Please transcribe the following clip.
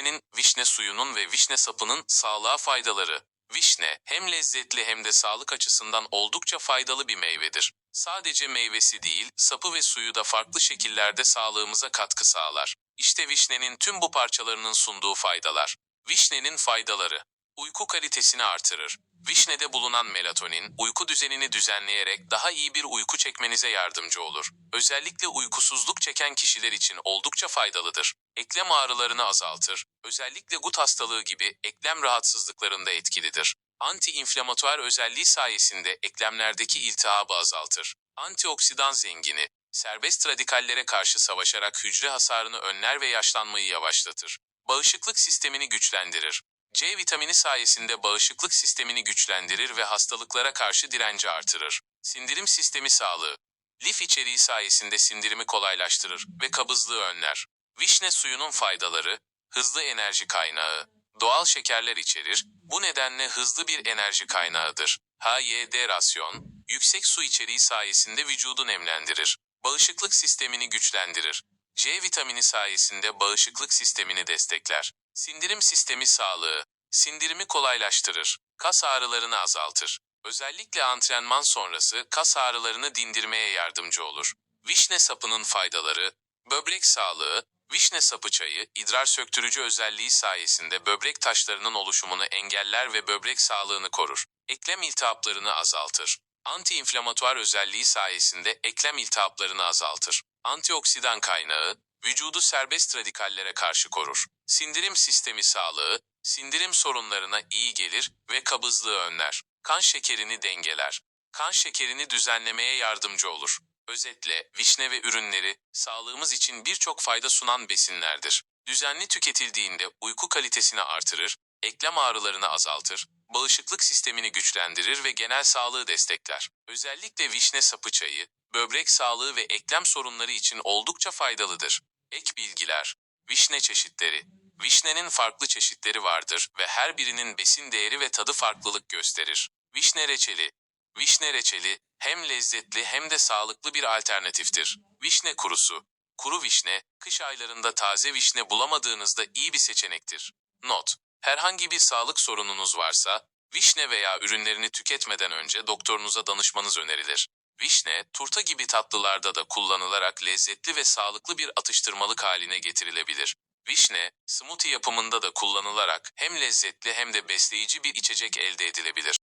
Vişnenin, vişne suyunun ve vişne sapının sağlığa faydaları. Vişne hem lezzetli hem de sağlık açısından oldukça faydalı bir meyvedir. Sadece meyvesi değil, sapı ve suyu da farklı şekillerde sağlığımıza katkı sağlar. İşte vişnenin tüm bu parçalarının sunduğu faydalar. Vişnenin faydaları. Uyku kalitesini artırır. Vişnede bulunan melatonin, uyku düzenini düzenleyerek daha iyi bir uyku çekmenize yardımcı olur. Özellikle uykusuzluk çeken kişiler için oldukça faydalıdır. Eklem ağrılarını azaltır. Özellikle gut hastalığı gibi eklem rahatsızlıklarında etkilidir. Anti-inflamatuar özelliği sayesinde eklemlerdeki iltihabı azaltır. Antioksidan zengini, serbest radikallere karşı savaşarak hücre hasarını önler ve yaşlanmayı yavaşlatır. Bağışıklık sistemini güçlendirir. C vitamini sayesinde bağışıklık sistemini güçlendirir ve hastalıklara karşı direnci artırır. Sindirim sistemi sağlığı. Lif içeriği sayesinde sindirimi kolaylaştırır ve kabızlığı önler. Vişne suyunun faydaları, hızlı enerji kaynağı, doğal şekerler içerir, bu nedenle hızlı bir enerji kaynağıdır. HYD rasyon, yüksek su içeriği sayesinde vücudu nemlendirir. Bağışıklık sistemini güçlendirir. C vitamini sayesinde bağışıklık sistemini destekler. Sindirim sistemi sağlığı, sindirimi kolaylaştırır, kas ağrılarını azaltır. Özellikle antrenman sonrası kas ağrılarını dindirmeye yardımcı olur. Vişne sapının faydaları, böbrek sağlığı, vişne sapı çayı, idrar söktürücü özelliği sayesinde böbrek taşlarının oluşumunu engeller ve böbrek sağlığını korur. Eklem iltihaplarını azaltır. Anti-inflamatuar özelliği sayesinde eklem iltihaplarını azaltır. Antioksidan kaynağı, vücudu serbest radikallere karşı korur. Sindirim sistemi sağlığı, sindirim sorunlarına iyi gelir ve kabızlığı önler. Kan şekerini dengeler. Kan şekerini düzenlemeye yardımcı olur. Özetle, vişne ve ürünleri sağlığımız için birçok fayda sunan besinlerdir. Düzenli tüketildiğinde uyku kalitesini artırır, eklem ağrılarını azaltır, bağışıklık sistemini güçlendirir ve genel sağlığı destekler. Özellikle vişne sapı çayı, böbrek sağlığı ve eklem sorunları için oldukça faydalıdır. Ek bilgiler, vişne çeşitleri. Vişnenin farklı çeşitleri vardır ve her birinin besin değeri ve tadı farklılık gösterir. Vişne reçeli. Vişne reçeli hem lezzetli hem de sağlıklı bir alternatiftir. Vişne kurusu. Kuru vişne, kış aylarında taze vişne bulamadığınızda iyi bir seçenektir. Not. Herhangi bir sağlık sorununuz varsa, vişne veya ürünlerini tüketmeden önce doktorunuza danışmanız önerilir. Vişne, turta gibi tatlılarda da kullanılarak lezzetli ve sağlıklı bir atıştırmalık haline getirilebilir. Vişne, smoothie yapımında da kullanılarak hem lezzetli hem de besleyici bir içecek elde edilebilir.